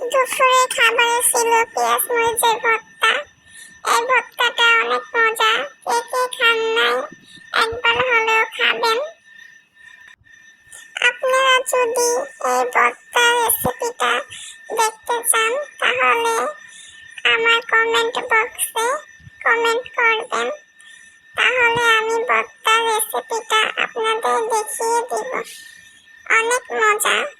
খাবারে ছিল পেঁয়াজ মরিচের ভর্তা। এই ভর্তাটা অনেক মজা, কে কে খান নাই, একবার হলেও খাবেন। আপনারা যদি এই ভর্তা রেসিপিটা দেখতে চান, তাহলে আমার কমেন্ট বক্সে কমেন্ট করবেন। তাহলে আমি ভর্তার রেসিপিটা আপনাদের দেখিয়ে দিব। অনেক মজা।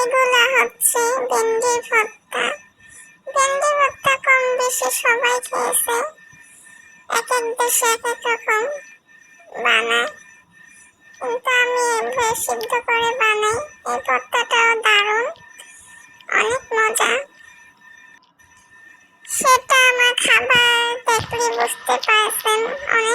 এগুলা হচ্ছে ভেন্ডির ভর্তা। ভেন্ডি ভর্তা কম বেশি সবাই খেয়েছে। এক এক দেশে এক এক রকম বানায়। কিন্তু আমি এভাবে সিদ্ধ করে বানাই। এই ভর্তাটাও দারুণ। অনেক মজা। সেটা আমার খাবার দেখলে বুঝতে পারছেন। অনেক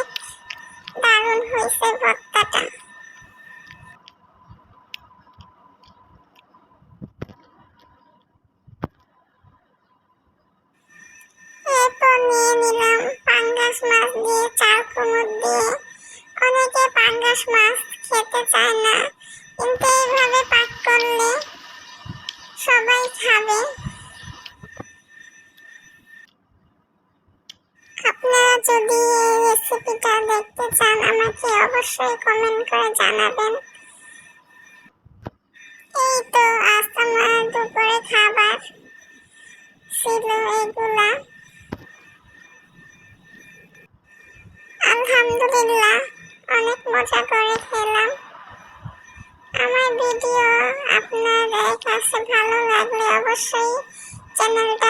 পাঙ্গাস মাছ দিয়ে চাল কুমড় দিয়ে অনেকে পাঙ্গাস মাছ খেতে চায় না। কিন্তু এইভাবে পাক করলে সবাই খাবে। আপনারা যদি এই রেসিপিটা দেখতে চান, আমাকে অবশ্যই কমেন্ট করে জানাবেন। এই আলহামদুলিল্লাহ অনেক মজা করে খেলাম। আমার ভিডিও আপনাদের কাছে ভালো লাগলে অবশ্যই চ্যানেলটা